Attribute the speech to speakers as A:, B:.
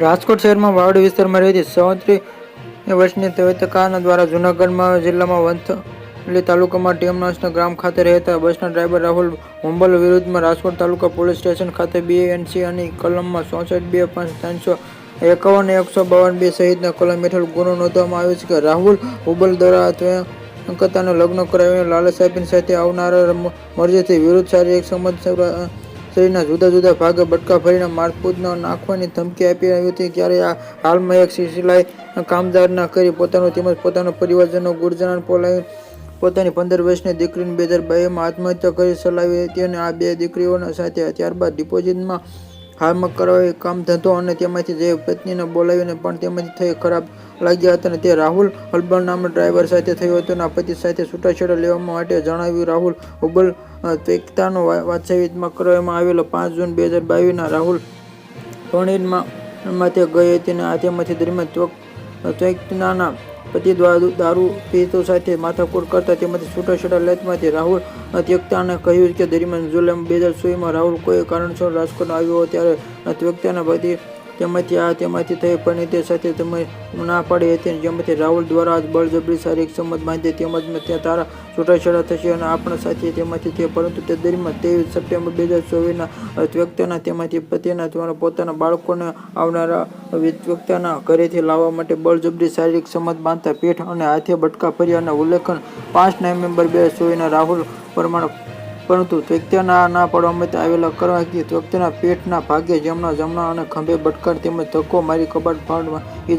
A: રાજકોટ શહેરમાં વાવડી વિસ્તારમાં રહેતી ચોત્રીસ વર્ષની તવેતકારના દ્વારા જૂનાગઢમાં જિલ્લામાં વંથલી તાલુકામાં ટીએમનાસના ગ્રામ ખાતે રહેતા બસના ડ્રાઈવર રાહુલ હુંબલ વિરુદ્ધમાં રાજકોટ તાલુકા પોલીસ સ્ટેશન ખાતે બીએનસી અને કલમમાં ચોસઠ, બે પાંચ, ત્રણસો એકાવન, એકસો બાવન, બે સહિતના કલમ હેઠળ ગુનો નોંધવામાં આવ્યો છે કે રાહુલ હુબલ દ્વારા અંકતાનું લગ્ન કરાવીને લાલચ આપીને સાથે આવનારા મરજીથી વિરુદ્ધ શારીરિક સંબંધ શરીરના જુદા જુદા ભાગે બટકા ભરીને મારપૂતનો નાખવાની ધમકી આપી આવી હતી. ત્યારે આ હાલમાં એક સિલાઈ કામદારના કરી પોતાનું તેમજ પોતાના પરિવારજનો ગુર્જર પોલાવી પોતાની પંદર વર્ષની દીકરીને બે હજાર બાવીસમાં આત્મહત્યા કરી ચલાવી હતી અને આ બે દીકરીઓના સાથે ત્યારબાદ ડિપોઝિટમાં હાલમાં એ કામ ધંધો અને તેમાંથી જે પત્નીને બોલાવીને પણ તેમાંથી થઈ ખરાબ લાગ્યા હતા અને તે રાહુલ હલબલ નામના ડ્રાઈવર સાથે થયો હતો અને પતિ સાથે છૂટાછેડા લેવા માટે જણાવ્યું, રાહુલ હુબલ ત્વેકતાનો વાત્સવિકમાં કરવામાં આવેલો પાંચ જૂન બે હજાર બાવીસના રાહુલ ટોણીમાં માં તે ગઈ હતી અને આ તેમાંથી દરમિયાન ત્વક ત્વેકતાના પતિ દારૂ પીતો સાથે માથાકૂટ કરતા તેમાંથી છૂટાછેડા લેતમાંથી રાહુલ ત્યક્તાને કહ્યું કે દરમિયાન જુલાઈ બે હજાર ચોવીસમાં રાહુલ કોઈ કારણસર રાજકોટ આવ્યો ત્યારે ત્યક્તાના પતિ તેમાંથી આ, તેમાંથી થઈ પણ તે સાથે તમે ના પાડી હતી અને જેમાંથી રાહુલ દ્વારા આજ બળજબરી શારીરિક સંબંધ બાંધી તેમજ ત્યાં તારા છૂટાછેડા થશે અને આપણા સાથે તેમાંથી તે, પરંતુ તે દરમિયાન ત્રેવીસ સપ્ટેમ્બર બે હજાર ચોવીસના વ્યક્તિના તેમાંથી પતિના દ્વારા પોતાના બાળકોને આવનારા વ્યક્તિના ઘરેથી લાવવા માટે બળજબરી શારીરિક સંબંધ બાંધતા પીઠ અને હાથે બટકા ભર્યાના ઉલ્લેખન પાંચ નવેમ્બર બે હજાર ચોવીસના રાહુલ પ્રમાણે પરંતુ વ્યક્તિના ના પાડવામાં આવેલા કરવા કે વ્યક્તિના પેટના ભાગે જમણા જમણા અને ખંભે બટકાર તેમજ ધક્કો મારી કબાટ ઈજા